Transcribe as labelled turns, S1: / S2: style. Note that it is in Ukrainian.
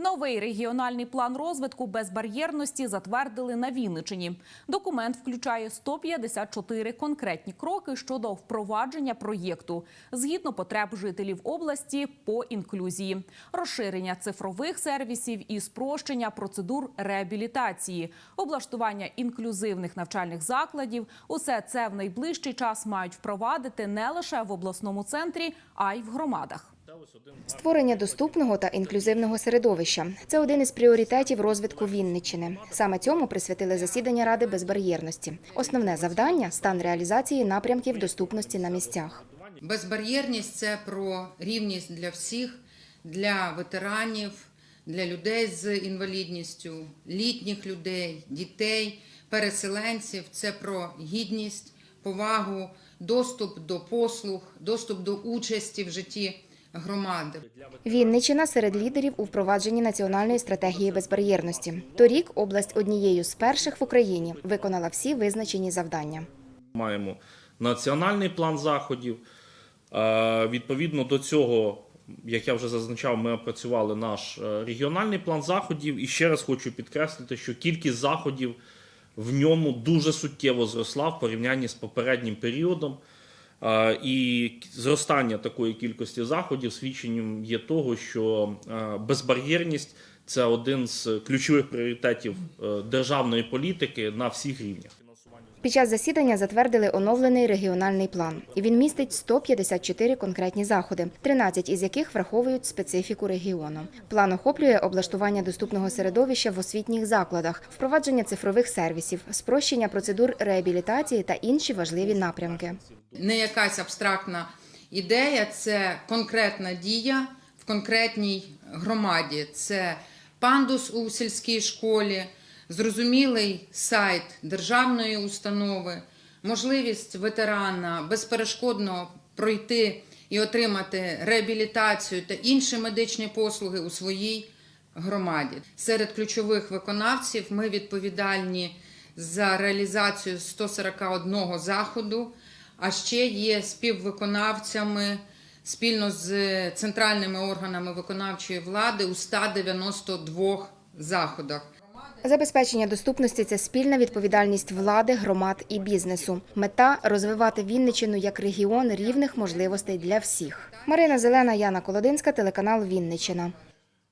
S1: Новий регіональний план розвитку безбар'єрності затвердили на Вінничині. Документ включає 154 конкретні кроки щодо впровадження проєкту згідно потреб жителів області по інклюзії, розширення цифрових сервісів і спрощення процедур реабілітації, облаштування інклюзивних навчальних закладів. Усе це в найближчий час мають впровадити не лише в обласному центрі, а й в громадах.
S2: Створення доступного та інклюзивного середовища це один із пріоритетів розвитку Вінниччини. Саме цьому присвятили засідання Ради безбар'єрності. Основне завдання стан реалізації напрямків доступності на місцях.
S3: Безбар'єрність це про рівність для всіх, для ветеранів, для людей з інвалідністю, літніх людей, дітей, переселенців. Це про гідність, повагу, доступ до послуг, доступ до участі в житті громади.
S2: Вінниччина серед лідерів у впровадженні національної стратегії безбар'єрності. Торік область однією з перших в Україні виконала всі визначені завдання.
S4: Маємо національний план заходів. Е, Відповідно до цього, як я вже зазначав, ми опрацювали наш е, регіональний план заходів. І ще раз хочу підкреслити, що кількість заходів в ньому дуже суттєво зросла в порівнянні з попереднім періодом. І зростання такої кількості заходів свідченням є того, що безбар'єрність це один з ключових пріоритетів е, державної політики на всіх рівнях.
S2: Під час засідання затвердили оновлений регіональний план. І Він містить 154 конкретні заходи, 13 із яких враховують специфіку регіону. План охоплює облаштування доступного середовища в освітніх закладах, впровадження цифрових сервісів, спрощення процедур реабілітації та інші важливі напрямки.
S3: Не якась абстрактна ідея, це конкретна дія в конкретній громаді. Це пандус у сільській школі, зрозумілий сайт державної установи, можливість ветерана безперешкодно пройти і отримати реабілітацію та інші медичні послуги у своїй громаді. Серед ключових виконавців ми відповідальні за реалізацію 141 заходу, а ще є співвиконавцями спільно з центральними органами виконавчої влади у 192 заходах.
S2: Забезпечення доступності це спільна відповідальність влади, громад і бізнесу. Мета розвивати Вінничину як регіон рівних можливостей для всіх. Марина Зелена, Яна Колодинська, телеканал Вінниччина.